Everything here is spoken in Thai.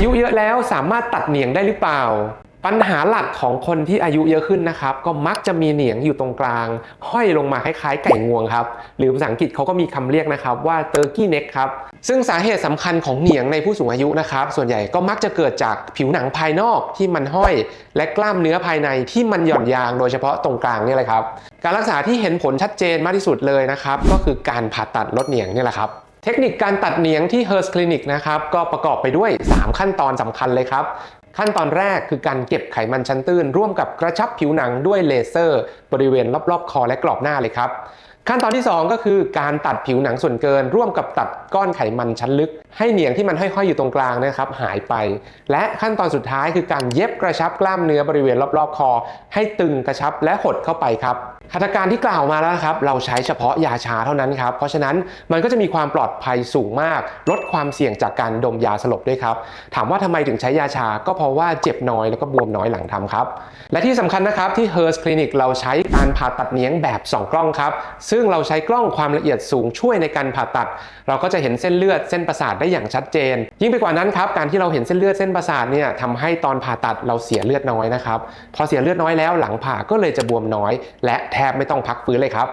อายุเยอะแล้วสามารถตัดเหนียงได้หรือเปล่า ปัญหาหลักของคนที่อายุเยอะขึ้นนะครับ ก็มักจะมีเหนียงอยู่ตรงกลาง ห้อยลงมาคล้ายๆไก่งวงครับ หรือภาษาอังกฤษเขาก็มีคำเรียกนะครับว่า turkey neck ครับ ซึ่งสาเหตุสำคัญของเหนียงในผู้สูงอายุนะครับ ส่วนใหญ่ก็มักจะเกิดจากผิวหนังภายนอกที่มันห้อย และกล้ามเนื้อภายในที่มันหย่อนยางโดยเฉพาะตรงกลางนี่แหละครับ การรักษาที่เห็นผลชัดเจนมากที่สุดเลยนะครับ ก็คือการผ่าตัดลดเหนียงนี่แหละครับ เทคนิคการตัดเหนียงที่ Hers Clinic นะครับก็ประกอบไปด้วย 3 ขั้นตอนสำคัญเลยครับ ขั้นตอนแรกคือการเก็บไขมันชั้นตื้น ร่วมกับกระชับผิวหนังด้วยเลเซอร์ บริเวณรอบๆ คอและกรอบหน้าเลยครับ ขั้นตอนที่ 2 ก็คือการตัดผิวหนังส่วนเกิน ร่วมกับตัดก้อนไขมันชั้นลึก ให้เหนียงที่มันห้อยๆอยู่ตรงกลางนะครับหายไป และขั้นตอนสุดท้ายคือการเย็บกระชับกล้ามเนื้อบริเวณรอบๆ คอ ให้ตึงกระชับและหดเข้าไปครับหัตถการที่กล่าวมาแล้วครับเราใช้เฉพาะยาชาเท่านั้นครับเพราะฉะนั้นมันก็จะมีความปลอดภัยสูงมาก ลดความเสี่ยงจากการดมยาสลบด้วยครับถามว่าทำไมถึงใช้ยาชา ก็เพราะว่าเจ็บน้อยแล้วก็บวมน้อยหลังทำครับและที่สำคัญนะครับที่ Hers Clinic เราใช้การผ่าตัดเนียงแบบ 2 กล้องครับซึ่งเราใช้กล้องความละเอียดสูงช่วยในการผ่าตัด เราก็จะเห็นเส้นเลือดเส้นประสาทได้อย่างชัดเจน ยิ่งไปกว่านั้นครับการที่เราเห็นเส้นเลือดเส้นประสาทเนี่ยทำให้ตอนผ่าตัดเราเสียเลือดน้อยนะครับพอเสียเลือดน้อยแล้วหลังผ่าก็เลยจะบวมน้อย และแทบไม่ต้องพักฟื้นเลยครับ